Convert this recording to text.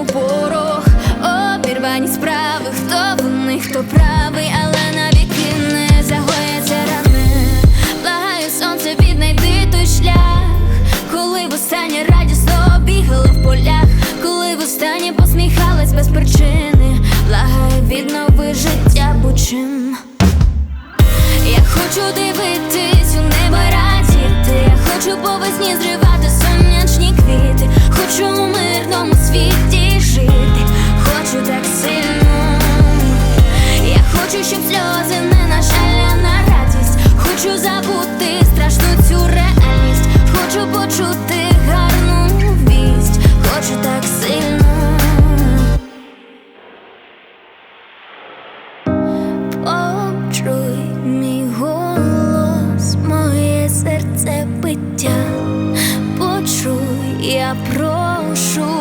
у порох, обірвані справи, хто винний, хто правий, але навіки не загояться рани. Благаю, сонце, віднайди той шлях, коли востаннє радісно бігала в полях, коли востаннє посміхалась без причини, благаю, віднови життя будь-чим. Я хочу дивитись у небо радіти. Я хочу по весні зривати биття. Почуй, я прошу,